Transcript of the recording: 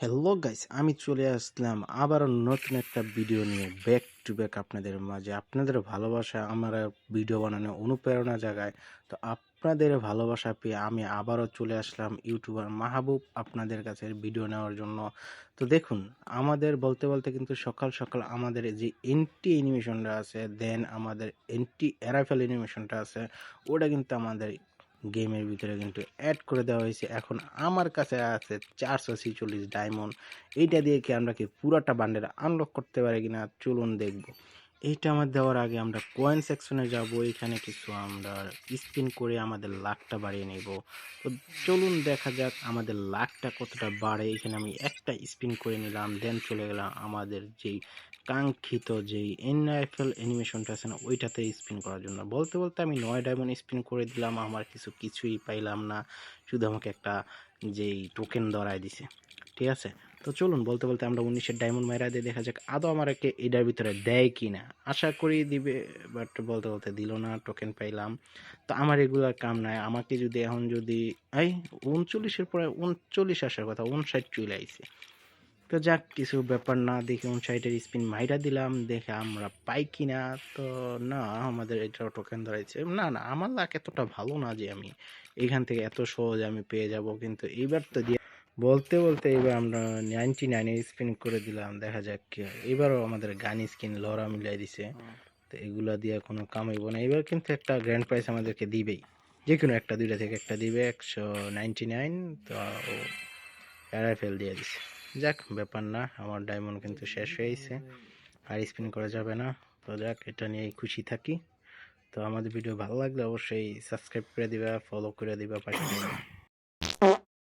Hello guys আমি চলে আসলাম আবারও নতুন একটা ভিডিও নিয়ে ব্যাক টু ব্যাক আপনাদের মাঝে। আপনাদের ভালোবাসা আমার ভিডিও বানানো অনুপ্রেরণা জাগায়। তো আপনাদের ভালোবাসা পেয়ে আমি আবারও চলে আসলাম ইউটিউবার মাহবুব আপনাদের কাছে ভিডিও নেওয়ার জন্য। তো দেখুন, আমাদের বলতে বলতে কিন্তু সকাল সকাল আমাদের যে এন্টি অ্যানিমেশনটা আছে দেন আমাদের এন্টি অ্যারাফেল অ্যানিমেশনটা আছে, ওটা কিন্তু আমাদের গেমের ভিতরে কিন্তু অ্যাড করে দেওয়া হয়েছে। এখন আমার কাছে আছে চারশো ছিচল্লিশ ডায়মন্ড এইটা দিয়ে কি আমরা কি পুরোটা বান্ডেল আনলক করতে পারি কিনা? চলুন দেখব। এইটা আমার দেওয়ার আগে আমরা কয়েন সেকশনে যাব। এখানে কিছু আমরা স্পিন করে আমাদের লাকটা বাড়িয়ে নেব। তো চলুন দেখা যাক আমাদের লাকটা কতটা বাড়ে। এখানে আমি একটা স্পিন করে নিলাম দেন চলে গেলাম আমাদের যেই কাঙ্ক্ষিত যেই এনআইএফএল অ্যানিমেশনটা আছে না, ওইটাতে স্পিন করার জন্য। বলতে বলতে আমি নয় ডায়মন্ড স্পিন করে দিলাম, আমার কিছু কিছুই পাইলাম না। শুধু আমাকে একটা যেই টোকেন ধরায় দিছে। ঠিক আছে? তো চলুন বলতে বলতে আমরা উনিশের ডায়মন্ড মাইরা দিয়ে দেখা যাক আদৌ আমাকে এটার ভিতরে দেয় কি না আশা করি দিবে বাট বলতে বলতে দিল না টোকেন পাইলাম। তো আমার এগুলার কাম নাই। আমাকে যদি এখন যদি, এই উনচল্লিশের পরে উনচল্লিশ আসার কথা, উনষাট চলে আইছে। তো যাক, কিছু ব্যাপার না, দেখে উনষাটের স্পিন মাইরা দিলাম, দেখে আমরা পাই কিনা। তো না, আমাদের এটা টোকেন ধরাইছে। না না, আমার লাক এতটা ভালো না যে আমি এখান থেকে এত সহজে আমি পেয়ে যাব, কিন্তু এইবার তো দিয়ে বলতে বলতে এবার আমরা নাইনটি নাইনে স্পিন করে দিলাম দেখা যাক কি হয়। এবারও আমাদের গান স্কিন লড়া মিলাই দিছে। তো এগুলা দিয়ে কোনো কামাইব না। এবার কিন্তু একটা গ্র্যান্ড প্রাইজ আমাদেরকে দিবেই। যে কোনো একটা দুইটা থেকে একটা দিবে একশো নাইনটি নাইন তো ফেল দিয়ে দিছে। যাক ব্যাপার না আমার ডায়মন্ড কিন্তু শেষ হয়েছে আর স্পিন করা যাবে না। তো যাক এটা নিয়েই খুশি থাকি। তো আমাদের ভিডিও ভালো লাগলে অবশ্যই সাবস্ক্রাইব করে দিবা ফলো করে দিবা পাশে